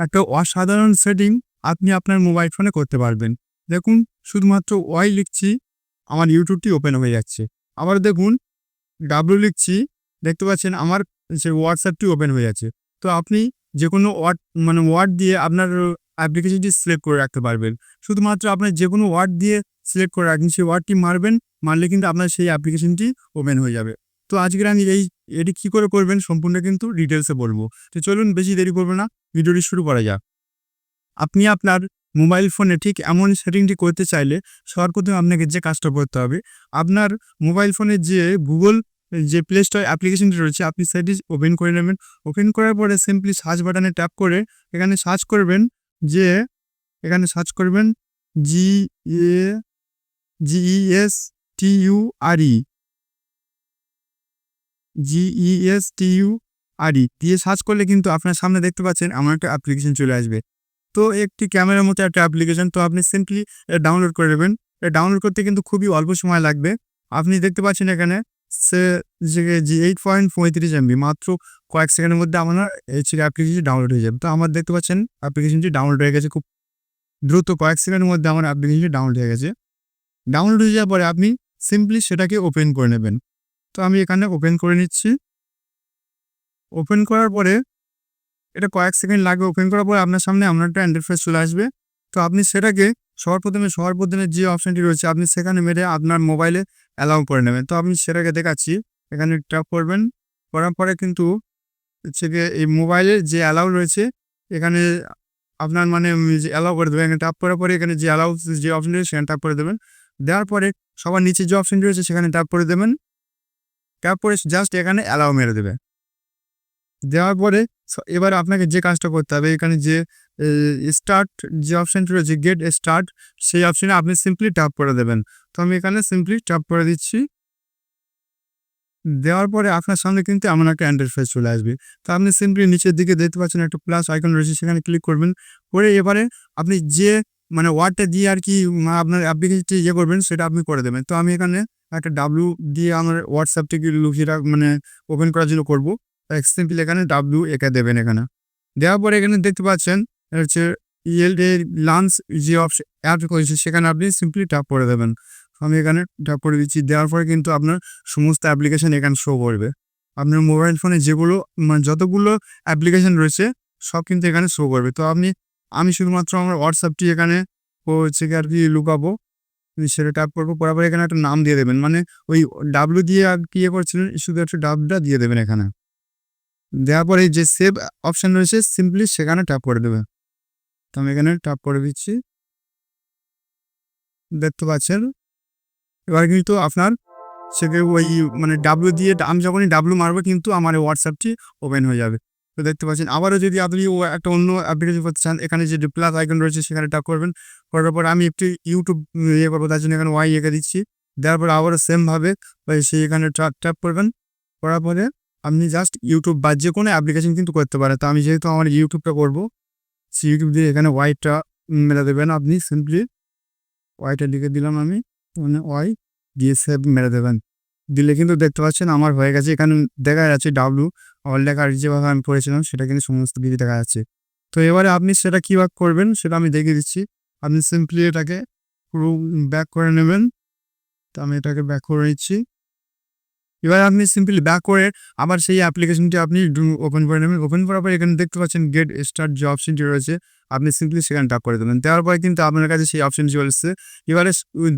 একটা অসাধারণ সেটিং আপনি আপনার মোবাইল ফোনে করতে পারবেন। দেখুন, শুধুমাত্র ওয়াই লিখছি, আমার ইউটিউবটি ওপেন হয়ে যাচ্ছে। আবার দেখুন ডাব্লু লিখছি, দেখতে পাচ্ছেন আমার সে হোয়াটসঅ্যাপটি ওপেন হয়ে যাচ্ছে। তো আপনি যে কোনো ওয়ার্ড মানে ওয়ার্ড দিয়ে আপনার অ্যাপ্লিকেশনটি সিলেক্ট করে রাখতে পারবেন। শুধুমাত্র আপনার যে কোনো ওয়ার্ড দিয়ে সিলেক্ট করে রাখবেন, সেই ওয়ার্ডটি মারবেন, মারলে কিন্তু আপনার সেই অ্যাপ্লিকেশনটি ওপেন হয়ে যাবে। তো আজকের আমি এই, এটি কী করে করবেন সম্পূর্ণ কিন্তু ডিটেলসে বলব। তো চলুন বেশি দেরি করব না, ভিডিওটি শুরু করা যাক। আপনি আপনার মোবাইল ফোনে ঠিক এমন সেটিংটি করতে চাইলে সবার প্রথমে আপনাকে যে কাজটা করতে হবে, আপনার মোবাইল ফোনে যে গুগল যে প্লে স্টোর অ্যাপ্লিকেশনটি রয়েছে, আপনি সেটি ওপেন করে নেবেন। ওপেন করার পরে সিম্পলি সার্চ বাটনে ট্যাপ করে এখানে সার্চ করবেন যে, এখানে সার্চ করবেন G A G E S T U R E G E S T U R E দিয়ে সার্চ করলে কিন্তু আপনার সামনে দেখতে পাচ্ছেন এমন একটা অ্যাপ্লিকেশন চলে আসবে। তো একটি ক্যামেরার মতো একটা অ্যাপ্লিকেশন তো আপনি সিম্পলি ডাউনলোড করে নেবেন। ডাউনলোড করতে কিন্তু খুবই অল্প সময় লাগবে। আপনি দেখতে পাচ্ছেন এখানে সে যে এইট পয়েন্ট পঁয়ত্রিশ এমবি মাত্র কয়েক সেকেন্ডের মধ্যে আমার এই অ্যাপ্লিকেশনটি ডাউনলোড হয়ে যাবে। তো আমার দেখতে পাচ্ছেন অ্যাপ্লিকেশনটি ডাউনলোড হয়ে গেছে খুব দ্রুত কয়েক সেকেন্ডের মধ্যে আমার অ্যাপ্লিকেশনটি ডাউনলোড হয়ে গেছে। ডাউনলোড হয়ে যাওয়ার পরে আপনি সিম্পলি সেটাকে ওপেন করে নেবেন। তো আমি এখানে ওপেন করে নিচ্ছি। ওপেন করার পরে এটা কয়েক সেকেন্ড লাগবে ওপেন করার পরে আপনার সামনে আপনার একটা ইন্টারফেস চলে আসবে। তো আপনি সেটাকে সবার প্রথমে সবার প্রথমে যে অপশানটি রয়েছে আপনি সেখানে মেরে আপনার মোবাইলে অ্যালাউ করে নেবেন। তো আপনি সেটাকে দেখাচ্ছি। এখানে ট্যাপ করবেন। করার পরে কিন্তু হচ্ছে এই মোবাইলে যে অ্যালাউ রয়েছে, এখানে আপনার মানে যে অ্যালাউ করে দেবেন। এখানে ট্যাপ করার পরে এখানে যে অ্যালাউ যে অপশন রয়েছে সেখানে ট্যাপ করে দেবেন। দেওয়ার পরে সবার নিচে যে অপশানটি রয়েছে সেখানে ট্যাপ করে দেবেন। করে জাস্ট এখানে অ্যালাউ মেরে দেবে। দেওয়ার পরে এবার আপনাকে যে কাজটা করতে হবে, এখানে যে স্টার্ট যে অপশানটি রয়েছে গেট স্টার্ট সেই অপশানে আপনি সিম্পলি ট্যাপ করে দেবেন। তো আমি এখানে সিম্পলি ট্যাপ করে দিচ্ছি। দেওয়ার পরে আপনার সামনে কিন্তু এমন একটা ইন্টারফেস চলে আসবে। তো আপনি সিম্পলি নিচের দিকে দেখতে পাচ্ছেন একটা প্লাস আইকন রয়েছে, সেখানে ক্লিক করবেন। করে এবারে আপনি যে মানে ওয়ার্ডটা দিয়ে আর কি, আপনার অ্যাপ্লিকেশনটি ইয়ে করবেন, সেটা আপনি করে দেবেন। তো আমি এখানে একটা ডাব্লু দিয়ে আমার হোয়াটসঅ্যাপটিকে লুকিয়ে রাখ মানে ওপেন করার জন্য করব। সিম্পল এখানে ডাব্লু একে দেবেন এখানে। দেওয়ার পরে এখানে দেখতে পাচ্ছেন হচ্ছে ইএল এর লাঞ্চ যে অপশন অ্যাপ করেছে, সেখানে আপনি সিম্পলি ট্যাপ করে দেবেন। আমি এখানে ট্যাপ করে দিচ্ছি, দেওয়ার পরে কিন্তু আপনার সমস্ত অ্যাপ্লিকেশন এখানে শো করবে। আপনার মোবাইল ফোনে যেগুলো মানে যতগুলো অ্যাপ্লিকেশন রয়েছে, সব কিন্তু এখানে শো করবে। তো আপনি, আমি শুধুমাত্র আমার হোয়াটসঅ্যাপটি এখানে হচ্ছে আর কি লুকাবো। সেটা ট্যাপ করব পরে এখানে একটা নাম দিয়ে দেবেন। মানে ওই ডাব্লু দিয়ে কি ইয়ে করছিলেন, শুধু একটা ডাবটা দিয়ে দেবেন এখানে। দেওয়ার পরে যে সেভ অপশান রয়েছে সিম্পলি সেখানে ট্যাপ করে দেবে তো আমি এখানে ট্যাপ করে দিচ্ছি। দেখতে পাচ্ছেন? এবার কিন্তু আপনার সেকে ওই মানে ডাব্লু দিয়ে, আমি যখনই ডাব্লু মারবো, কিন্তু আমার এই হোয়াটসঅ্যাপটি ওপেন হয়ে যাবে। তো দেখতে পাচ্ছেন, আবারও যদি আপনি ও একটা অন্য অ্যাপ্লিকেশন করতে চান, এখানে যে প্লাস আইকন রয়েছে সেখানে ট্যাপ করবেন। করার পর আমি একটু ইউটিউব ইয়ে করব, তার জন্য এখানে ওয়াই এঁকে দিচ্ছি। দেওয়ার পর আবারও সেমভাবে সেই এখানে ট্যাপ করবেন। করার পরে আপনি জাস্ট ইউটিউব বা যে কোনো অ্যাপ্লিকেশন কিন্তু করতে পারেন। তো আমি যেহেতু আমার ইউটিউবটা করব, সেই ইউটিউব দিয়ে এখানে ওয়াইটা মেরে দেবেন আপনি। সিম্পলি ওয়াইটা লিখে দিলাম আমি। মানে ওয়াই দিয়ে সেভ মেরে দেবেন। দিলে কিন্তু দেখতে পাচ্ছেন আমার হয়ে গেছে। এখানে দেখা যাচ্ছে ডাব্লু অল লেখা যেভাবে আমি করেছিলাম সেটা কিন্তু সমস্ত কিছু দেখা যাচ্ছে। তো এবারে আপনি সেটা কী কীভাবে করবেন, সেটা আমি দেখিয়ে দিচ্ছি। আপনি সিম্পলি এটাকে পুরো ব্যাক করে নেবেন। তো আমি এটাকে ব্যাক করে নিচ্ছি। এবার আপনি সিম্পলি ব্যাক করে আবার সেই অ্যাপ্লিকেশনটি আপনি ওপেন করে নেবেন। ওপেন করার পর এখানে দেখতে পাচ্ছেন গেট স্টার্ট যে অপশনটি রয়েছে, আপনি সিম্পলি সেখানে ট্যাপ করে দেবেন। দেওয়ার পরে কিন্তু আপনার কাছে সেই অপশন চলে এসছে। এবারে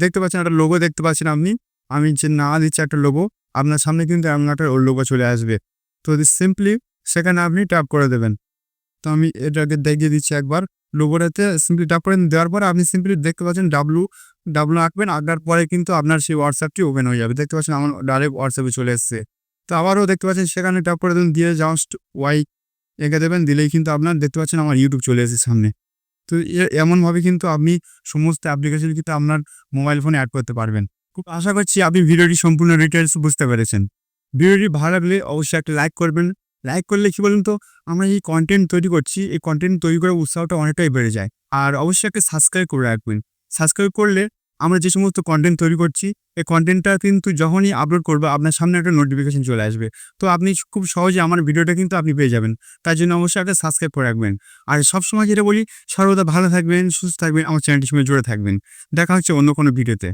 দেখতে পাচ্ছেন একটা লোগো দেখতে পাচ্ছেন আপনি। আমি যে না দিচ্ছি একটা লোগো আপনার সামনে কিন্তু এমন একটা লোগো চলে আসবে। তো সিম্পলি সেখানে আপনি ট্যাপ করে দেবেন। তো আমি এটাকে দেখিয়ে দিচ্ছি একবার। লোগোটাতে সিম্পলি ট্যাপ করে দেওয়ার পর আপনি সিম্পলি দেখতে পাচ্ছেন ডাব্লু ডাব্লু আঁকবেন। আঁকার পরে কিন্তু আপনার সেই হোয়াটসঅ্যাপটি ওপেন হয়ে যাবে। দেখতে পাচ্ছেন আমার ডাইরেক্ট হোয়াটসঅ্যাপে চলে এসছে। তো আবারও দেখতে পাচ্ছেন সেখানে ট্যাপ করে দেবেন দিয়ে জাস্ট ওয়াই এঁকে দেবেন। দিলেই কিন্তু আপনার দেখতে পাচ্ছেন আমার ইউটিউব চলে এসেছে সামনে। তো এমনভাবে কিন্তু আপনি সমস্ত অ্যাপ্লিকেশন কিন্তু আপনার মোবাইল ফোনে অ্যাড করতে পারবেন। খুব আশা করছি আপনি ভিডিওটি সম্পূর্ণ ডিটেলস বুঝতে পেরেছেন। ভিডিওটি ভালো লাগলে অবশ্যই একটা লাইক করবেন। লাইক করলে কি বলুন তো, আমরা এই কন্টেন্ট তৈরি করছি, এই কন্টেন্ট তৈরি করার উৎসাহটা অনেকটাই বেড়ে যায়। আর অবশ্যই একটা সাবস্ক্রাইব করে রাখবেন। সাবস্ক্রাইব করলে আমরা যে সমস্ত কন্টেন্ট তৈরি করছি, এই কন্টেন্টটা কিন্তু যখনই আপলোড করব, আপনার সামনে একটা নোটিফিকেশন চলে আসবে। তো আপনি খুব সহজে আমার ভিডিওটা কিন্তু আপনি পেয়ে যাবেন। তার জন্য অবশ্যই একটা সাবস্ক্রাইব করে রাখবেন। আর সবসময় যেটা বলি, সর্বদা ভালো থাকবেন, সুস্থ থাকবেন, আমার চ্যানেলটির সঙ্গে জুড়ে থাকবেন। দেখা হচ্ছে অন্য কোনো ভিডিওতে